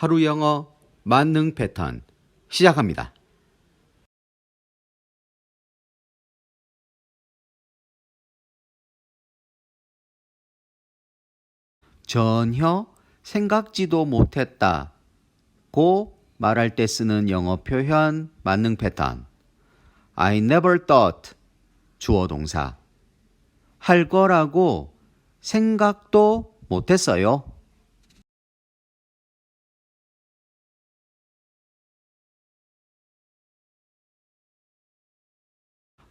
하루 영어 만능 패턴 시작합니다. 전혀 생각지도 못했다. 고 말할 때 쓰는 영어 표현 만능 패턴. I never thought 주어 동사. 할 거라고 생각도 못했어요.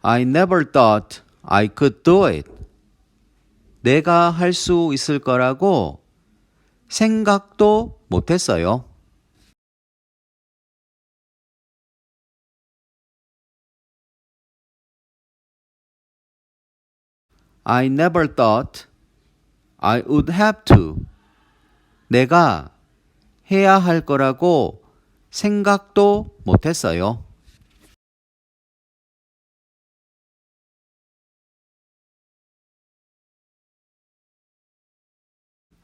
I never thought I could do it. 내가 할 수 있을 거라고 생각도 못 했어요. I never thought I would have to. 내가 해야 할 거라고 생각도 못 했어요.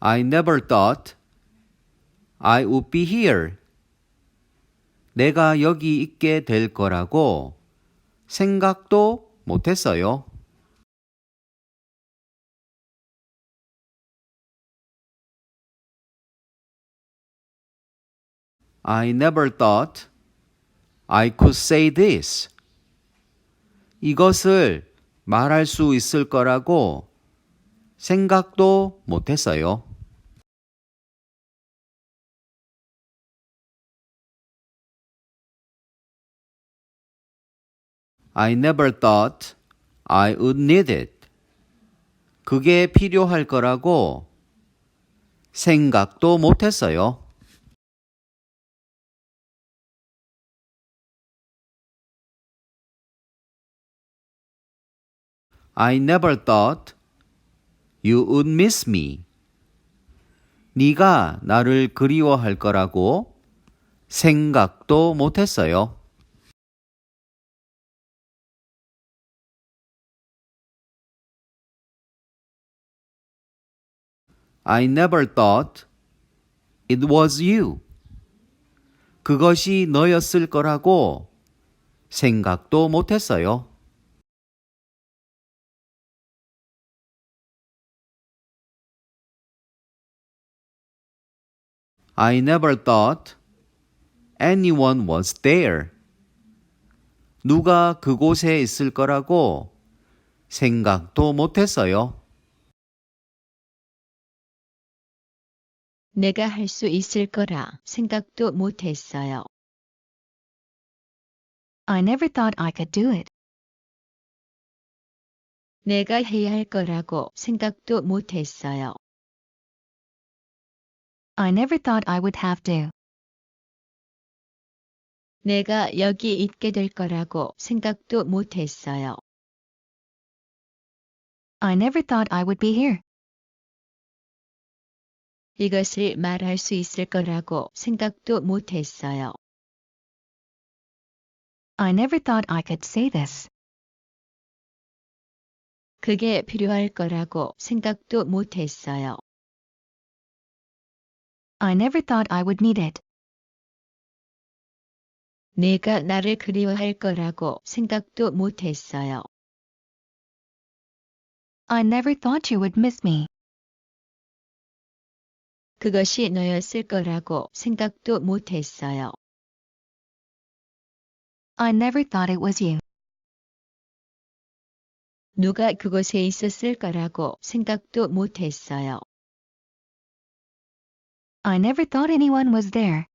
I never thought I would be here. 내가 여기 있게 될 거라고 생각도 못 했어요. I never thought I could say this. 이것을 말할 수 있을 거라고 생각도 못 했어요. I never thought I would need it. 그게 필요할 거라고 생각도 못 했어요. I never thought you would miss me. 네가 나를 그리워할 거라고 생각도 못 했어요. I never thought it was you. 그것이 너였을 거라고 생각도 못했어요. I never thought anyone was there. 누가 그곳에 있을 거라고 생각도 못했어요. 내가 할 수 있을 거라 생각도 못했어요. I never thought I could do it. 내가 해야 할 거라고 생각도 못했어요. I never thought I would have to. 내가 여기 있게 될 거라고 생각도 못했어요. I never thought I would be here. 이것을 말할 수 있을 거라고 생각도 못했어요. I never thought I could say this. 그게 필요할 거라고 생각도 못했어요. I never thought I would need it. 내가 나를 그리워할 거라고 생각도 못했어요. I never thought you would miss me. 그것이 너였을 거라고 생각도 못했어요. I never thought it was you. 누가 그곳에 있었을 거라고 생각도 못했어요. I never thought anyone was there.